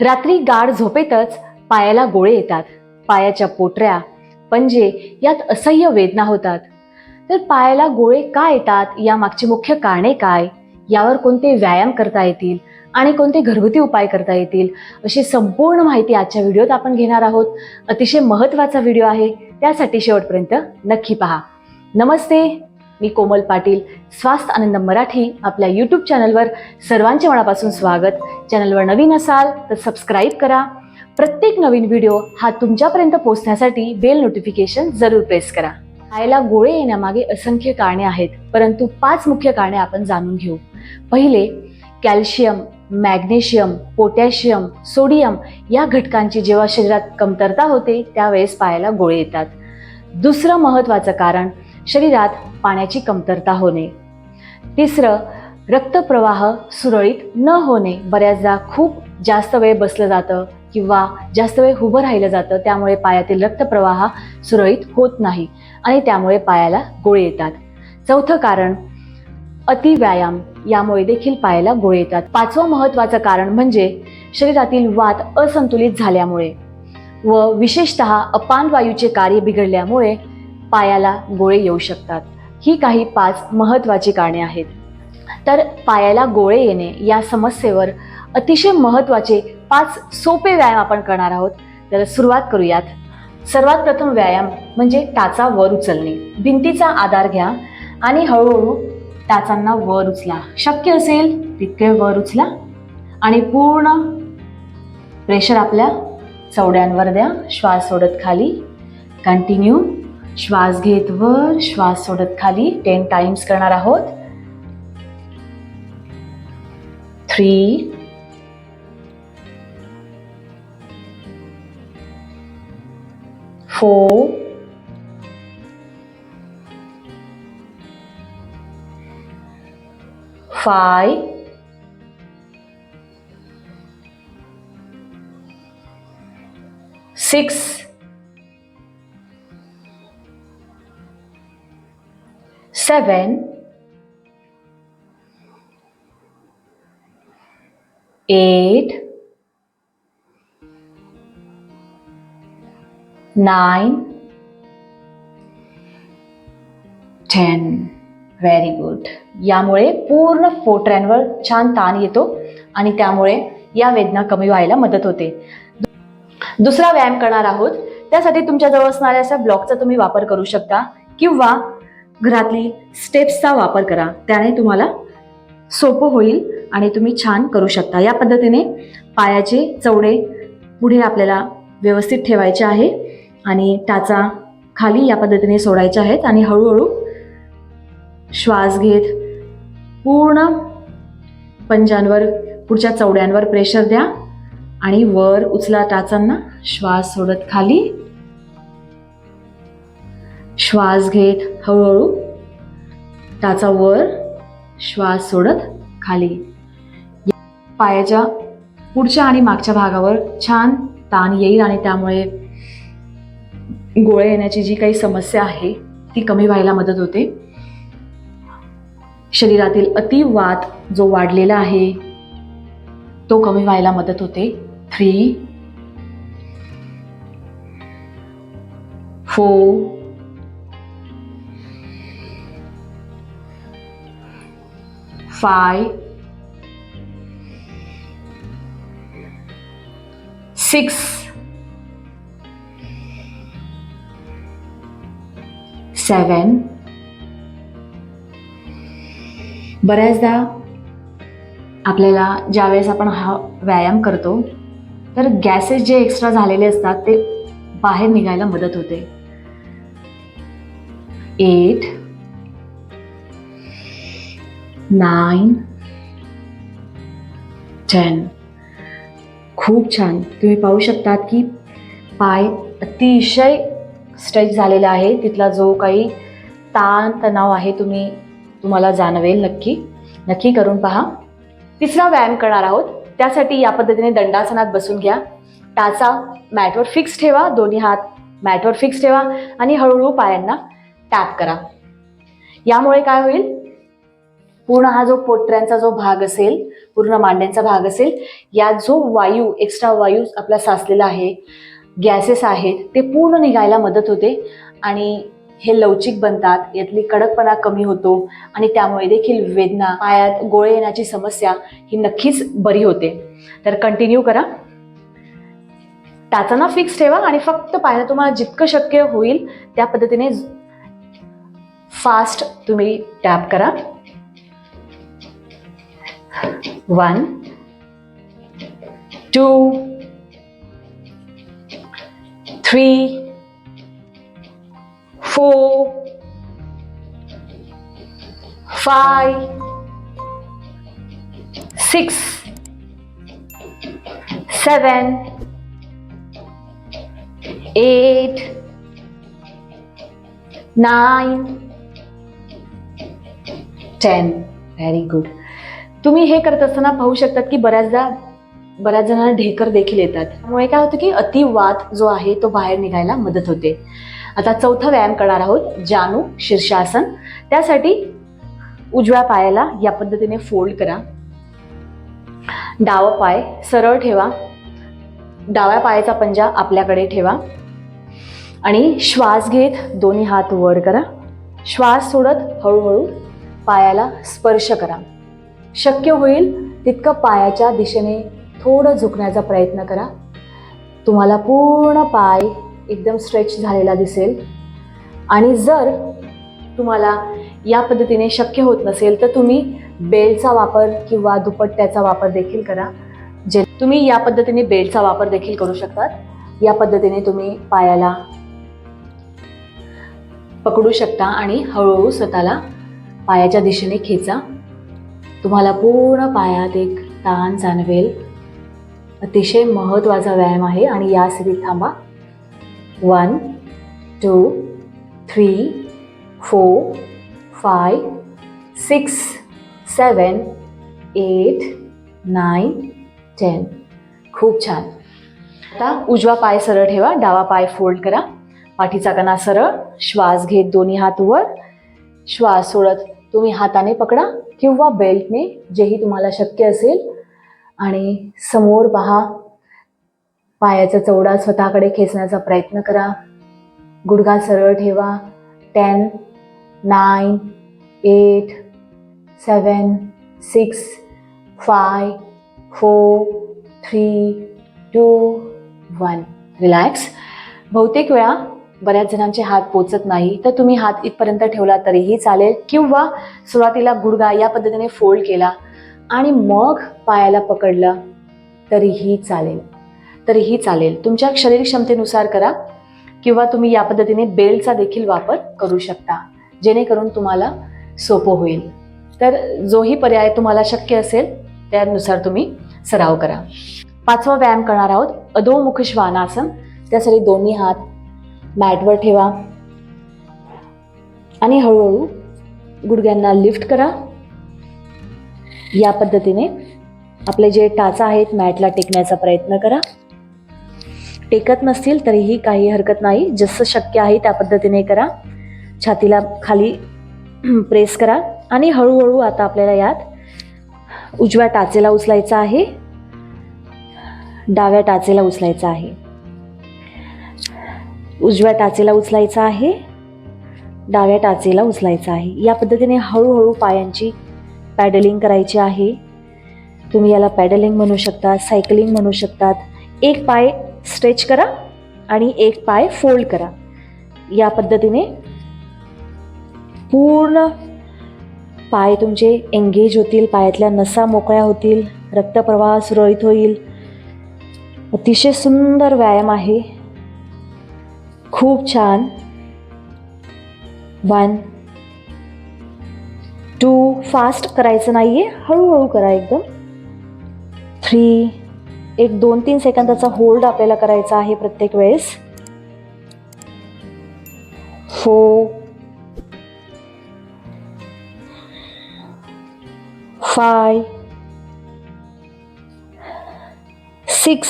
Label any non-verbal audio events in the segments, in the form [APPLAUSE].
रात्री गाढ झोपेतच पायाला गोळे येतात. पायाच्या पोटऱ्या पंजे यात असह्य वेदना होतात. तर पायाला गोळे का येतात? यामागची मुख्य कारणे काय? यावर कोणते व्यायाम करता येतील? आणि कोणते घरगुती उपाय करता येतील? अशी संपूर्ण माहिती आजच्या व्हिडिओत आपण घेणार आहोत. अतिशय महत्त्वाचा व्हिडिओ आहे. त्यासाठी शेवटपर्यंत नक्की पहा. नमस्ते. मी कोमल पाटील स्वास्थ्य आनंद मराठी आपल्या यूट्यूब चॅनलवर सर्वांचे मनापासून स्वागत. चॅनलवर नवीन असाल तर सबस्क्राईब करा. प्रत्येक नवीन व्हिडिओ हा तुमच्यापर्यंत पोहोचण्यासाठी बेल नोटिफिकेशन जरूर प्रेस करा. पायाला गोळे येण्यामागे असंख्य कारणे आहेत परंतु पाच मुख्य कारणे आपण जाणून घेऊ. पहिले कॅल्शियम मॅग्नेशियम पोटॅशियम सोडियम या घटकांची जेव्हा शरीरात कमतरता होते त्यावेळेस पायाला गोळे येतात. दुसरं महत्त्वाचं कारण शरीरात पाण्याची कमतरता होणे. तिसरं रक्तप्रवाह सुरळीत न होणे. बऱ्याचदा खूप जास्त वेळ बसलं जातं किंवा जास्त वेळ उभं राहिलं जातं त्यामुळे पायातील रक्तप्रवाह सुरळीत होत नाही आणि त्यामुळे पायाला गोळे येतात. चौथं कारण अतिव्यायाम. यामुळे देखील पायाला गोळे येतात. पाचवं महत्त्वाचं कारण म्हणजे शरीरातील वात असंतुलित झाल्यामुळे व विशेषतः अपान वायूचे कार्य बिघडल्यामुळे पायाला गोळे येऊ शकतात. ही काही पाच महत्त्वाची कारणे आहेत. तर पायाला गोळे येणे या समस्येवर अतिशय महत्त्वाचे पाच सोपे व्यायाम आपण करणार आहोत. तर सुरुवात करूयात. सर्वात प्रथम व्यायाम म्हणजे टाचा वर उचलणे. भिंतीचा आधार घ्या आणि हळूहळू टाचांना वर उचला. शक्य असेल तितके वर उचला आणि पूर्ण प्रेशर आपल्या चवड्यांवर द्या. श्वास सोडत खाली. कंटिन्यू श्वास घेत वर श्वास सोडत खाली. टेन टाइम्स करणार आहोत. Three four five six seven, eight, nine, ten. Very good यामुळे पूर्ण फोट्रॅनवर छान ताण येतो आणि त्यामुळे या वेदना कमी व्हायला मदत होते. दुसरा व्यायाम करणार आहोत. त्यासाठी तुमच्याजवळ असणाऱ्या अशा ब्लॉकचा तुम्ही वापर करू शकता किंवा घरातली स्टेप्सचा वापर करा. त्याने तुम्हाला सोपं होईल आणि तुम्ही छान करू शकता. या पद्धतीने पायाचे चवडे पुढे आपल्याला व्यवस्थित ठेवायचे आहे आणि टाचा खाली या पद्धतीने सोडायचे आहेत आणि हळूहळू श्वास घेत पूर्ण पंजांवर पुढच्या चवड्यांवर प्रेशर द्या आणि वर उचला टाचांना. श्वास सोडत खाली. श्वास घेत हळूहळू टाचा वर श्वास सोडत खाली. पायाच्या पुढच्या आणि मागच्या भागावर छान ताण येईल आणि त्यामुळे गोळे येण्याची जी काही समस्या आहे ती कमी व्हायला मदत होते. शरीरातील अतिवात जो वाढलेला आहे तो कमी व्हायला मदत होते. Three four five six seven बऱ्याचदा आपल्याला ज्यावेळेस आपण हा व्यायाम करतो तर गॅसेस जे एक्स्ट्रा झालेले असतात ते बाहेर निघायला मदत होते. Eight nine ten. खूप छान. तुम्ही पाहू शकतात की पाय अतिशय स्ट्रेच झालेला आहे. तिथला जो काही ताण तणाव आहे तुम्ही तुम्हाला जाणवेल नक्की. नक्की करून पहा. तिसरा व्यायाम करणार आहोत. त्यासाठी या पद्धतीने दंडासनात बसून घ्या. टाचा मॅटवर फिक्स ठेवा. दोन्ही हात मॅटवर फिक्स ठेवा आणि हळूहळू पायांना टॅप करा. यामुळे काय होईल? पूर्ण हा जो पोटऱ्यांचा जो भाग असेल पूर्ण मांड्यांचा भाग असेल यात जो वायू एक्स्ट्रा वायू आपला साचलेला आहे गॅसेस आहेत ते पूर्ण निघायला मदत होते. आणि हे लवचिक बनतात यातली कडकपणा कमी होतो आणि त्यामुळे देखील वेदना पायात गोळे येण्याची समस्या ही नक्कीच बरी होते. तर कंटिन्यू करा. टाचाना फिक्स ठेवा आणि फक्त पायाला तुम्हाला जितकं शक्य होईल त्या पद्धतीने फास्ट तुम्ही टॅप करा. One, two, three, four, five, six, seven, eight, nine, ten. Very good. तुम्ही हे करत असताना पाहू शकतात की बऱ्याचदा बऱ्याच जणांना ढेकर देखील येतात. त्यामुळे काय होतं की अतिवात जो आहे तो बाहेर निघायला मदत होते. आता चौथा व्यायाम करणार आहोत जानू शीर्षासन. त्यासाठी उजव्या पायाला या पद्धतीने फोल्ड करा. डावा पाय सरळ ठेवा. डाव्या पायाचा पंजा आपल्याकडे ठेवा. आणि श्वास घेत दोन्ही हात वर करा. श्वास सोडत हळूहळू पायाला स्पर्श करा. शक्य होईल तितकं पायाच्या दिशेने थोडं झुकण्याचा प्रयत्न करा. तुम्हाला पूर्ण पाय एकदम स्ट्रेच झालेला दिसेल. आणि जर तुम्हाला या पद्धतीने शक्य होत नसेल तर तुम्ही बेलचा वापर किंवा दुपट्ट्याचा वापर देखील करा. जे तुम्ही या पद्धतीने बेल्टचा वापर देखील करू शकतात. या पद्धतीने तुम्ही पायाला पकडू शकता आणि हळूहळू स्वतःला पायाच्या दिशेने खेचा. तुम्हाला पूर्ण पायात एक ताण जाणवेल. अतिशय महत्त्वाचा व्यायाम आहे आणि या स्थितीत थांबा. One two three four five six seven eight nine ten. खूप छान. आता उजवा पाय सरळ ठेवा डावा पाय फोल्ड करा. पाठीचा कणा सरळ श्वास घेत दोन्ही हात वर. श्वास सोडत तुम्ही हाताने पकडा. किंवा बेल्टने जेही तुम्हाला शक्य असेल. आणि समोर पहा पायाचा चौडा स्वतःकडे खेचण्याचा प्रयत्न करा. गुडघा सरळ ठेवा. Ten nine eight seven six five four three two one relax बहुतेक वेळा बऱ्याच जणांचे हात पोचत नाही तर तुम्ही हात इथपर्यंत ठेवला तरीही चालेल किंवा सुरुवातीला गुडघा या पद्धतीने फोल्ड केला आणि मग पायाला पकडलं तरीही चालेल. तरीही चालेल. तुमच्या शरीर क्षमतेनुसार करा किंवा तुम्ही या पद्धतीने बेल्टचा देखील वापर करू शकता जेणेकरून तुम्हाला सोपं होईल. तर जोही पर्याय तुम्हाला शक्य असेल त्यानुसार तुम्ही सराव करा. पाचवा व्यायाम करणार आहोत अधोमुख श्वानासन. त्यासाठी दोन्ही हात मॅटवर ठेवा. आणि हळूहळू गुडघ्यांना लिफ्ट करा. या पद्धतीने आपले जे टाचा आहेत मॅटला टेकण्याचा प्रयत्न करा. टेकत नसतील तरीही काही हरकत नाही. जसं शक्य आहे त्या पद्धतीने करा. छातीला खाली [CLEARS THROAT] प्रेस करा. आणि हळूहळू आता आपल्याला यात उजव्या टाचेला उचलायचा आहे. डाव्या टाचेला उचलायचा आहे. उजव्या टाचेला उचलायचा आहे डाव्या टाचेला उचलायचा आहे. या पद्धतीने हळूहळू पायांची पॅडलिंग करायची आहे. तुम्ही याला पॅडलिंग म्हणू शकता सायकलिंग म्हणू शकतात. एक पाय स्ट्रेच करा आणि एक पाय फोल्ड करा. या पद्धतीने पूर्ण पाय तुमचे एंगेज होतील पायातल्या नसा मोकळ्या होतील रक्तप्रवाह सुरळीत होईल. अतिशय सुंदर व्यायाम आहे. खूप छान. वन टू फास्ट करायचं नाही आहे हळूहळू करा एकदम. थ्री एक दोन तीन सेकंदाचा होल्ड आपल्याला करायचा आहे प्रत्येक वेळेस. Four five six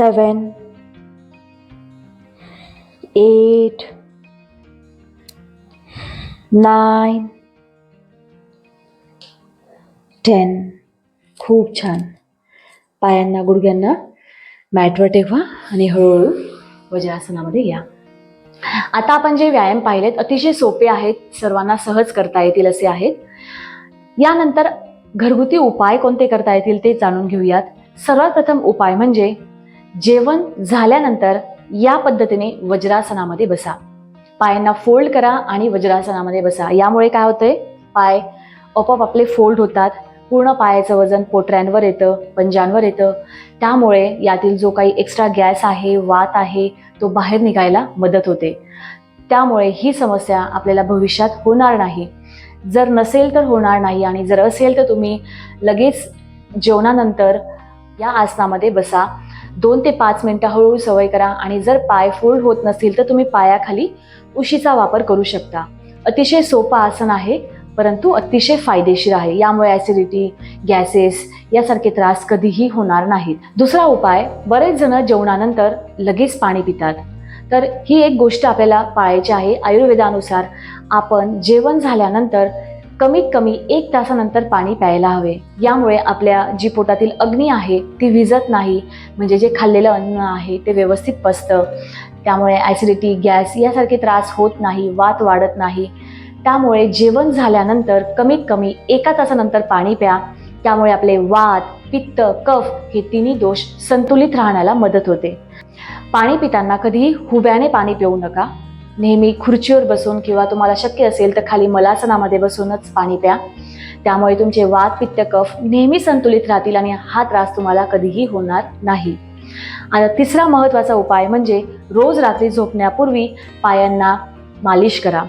seven, eight, nine ten खूप छान. पायांना गुडघ्यांना मॅटवर ठेवा आणि हळूहळू वज्रासनामध्ये या. आता आपण जे व्यायाम पाहिलेत अतिशय सोपे आहेत सर्वांना सहज करता येतील असे आहेत. यानंतर घरगुती उपाय कोणते करता येतील ते जाणून घेऊयात. सर्वात प्रथम उपाय म्हणजे जेवण झाल्यानंतर या पद्धतीने वज्रासनामध्ये बसा. पायांना फोल्ड करा आणि वज्रासनामध्ये बसा. यामुळे काय होतंय? पाय आपोआप आपले फोल्ड होतात. पूर्ण पायाचं वजन पोटऱ्यांवर येतं पंजांवर येतं. त्यामुळे यातील जो काही एक्स्ट्रा गॅस आहे वात आहे तो बाहेर निघायला मदत होते. त्यामुळे ही समस्या आपल्याला भविष्यात होणार नाही. जर नसेल तर होणार नाही आणि जर असेल तर तुम्ही लगेच जेवणानंतर या आसनामध्ये बसा. दोन ते पाच मिनटं हळूहळू सवय करा आणि जर पाय फोल्ड होत नसतील तर तुम्ही पायाखाली उशीचा वापर करू शकता. अतिशय सोपं आसन आहे परंतु अतिशय फायदेशीर आहे. यामुळे ॲसिडिटी गॅसेस यासारखे त्रास कधीही होणार नाहीत. दुसरा उपाय बरेच जण जेवणानंतर लगेच पाणी पितात. तर ही एक गोष्ट आपल्याला पाळायची आहे. आयुर्वेदानुसार आपण जेवण झाल्यानंतर कमीत कमी एक तासानंतर पाणी प्यायला हवे. यामुळे आपल्या जी पोटातील अग्नी आहे ती विजत नाही. म्हणजे जे खाल्लेलं अन्न आहे ते व्यवस्थित पचतं. त्यामुळे ॲसिडिटी गॅस यासारखे त्रास होत नाही वात वाढत नाही. त्यामुळे जेवण झाल्यानंतर कमीत कमी एका तासानंतर पाणी प्या. त्यामुळे आपले वात पित्त कफ हे तिन्ही दोष संतुलित राहण्याला मदत होते. पाणी पिताना कधीही हुब्याने पाणी पिऊ नका. नेहमी खुर्चीवर बसून किंवा तुम्हाला शक्य असेल तर खाली मलासनामध्ये बसूनच पाणी प्या. त्यामुळे तुमचे वात पित्त कफ नेहमी संतुलित राहतील आणि हा त्रास तुम्हाला कधीही होणार नाही. आता तिसरा महत्त्वाचा उपाय म्हणजे रोज रात्री झोपण्यापूर्वी पायांना मालिश करा.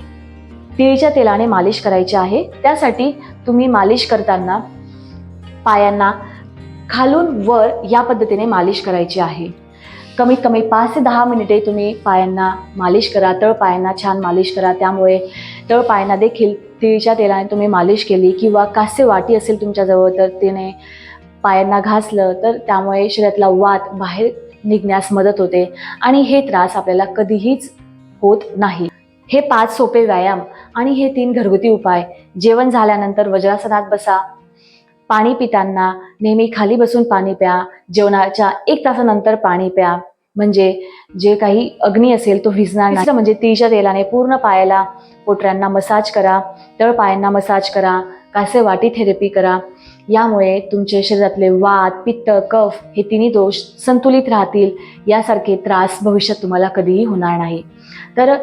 तिळीच्या तेलाने मालिश करायची आहे. त्यासाठी तुम्ही मालिश करताना पायांना खालून वर या पद्धतीने मालिश करायची आहे. कमीत कमी पाच ते दहा मिनिटे तुम्ही पायांना मालिश करा तळपायांना छान मालिश करा. त्यामुळे तळपायांना देखील तिळीच्या तेलाने तुम्ही मालिश केली किंवा कास्य वाटी असेल तुमच्याजवळ तर तिने पायांना घासलं तर त्यामुळे शरीरातला वात बाहेर निघण्यास मदत होते आणि हे त्रास आपल्याला कधीहीच होत नाही. हे पाच सोपे व्यायाम आणि हे तीन घरगुती उपाय. जेवण झाल्यानंतर वज्रासनात बसा पाणी पिताना नेहमी खाली बसून पाणी प्या जेवणाच्या एक तासानंतर पाणी प्या. म्हणजे जे काही अग्नी असेल तो विझणार नाही. म्हणजे तिळच्या तेलाने पूर्ण पायाला पोटऱ्यांना मसाज करा तळ पायांना मसाज करा कासे वाटी थेरपी करा. यामुळे तुमचे शरीरातले वात पित्त कफ हे तिन्ही दोष संतुलित राहतील यासारखे त्रास भविष्यात तुम्हाला कधीही होणार नाही. तर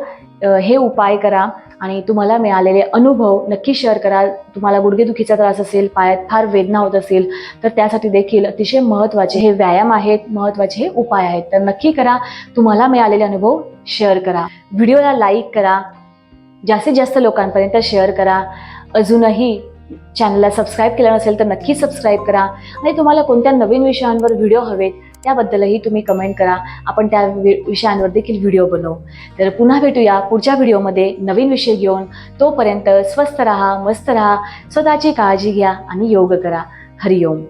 हे उपाय करा. आणि तुम्हाला मिळालेले अनुभव नक्की शेअर करा. तुम्हाला गुडघेदुखीचा त्रास असेल पायात फार वेदना होत असेल तर त्यासाठी देखील अतिशय महत्त्वाचे हे व्यायाम आहेत महत्त्वाचे हे उपाय आहेत. तर नक्की करा. तुम्हाला मिळालेले अनुभव शेअर करा. व्हिडिओला लाईक करा. जास्तीत जास्त लोकांपर्यंत शेअर करा. अजूनही चॅनलला सबस्क्राईब केलं नसेल तर नक्की सबस्क्राईब करा. आणि तुम्हाला कोणत्या नवीन विषयांवर व्हिडिओ हवेत त्याबद्दलही तुम्ही कमेंट करा. आपण त्या विषयांवर देखील व्हिडिओ बनवू. तर पुन्हा भेटूया पुढच्या व्हिडिओमध्ये नवीन विषय घेऊन. तोपर्यंत स्वस्थ राहा मस्त राहा स्वतःची काळजी घ्या आणि योग करा. हरिओम.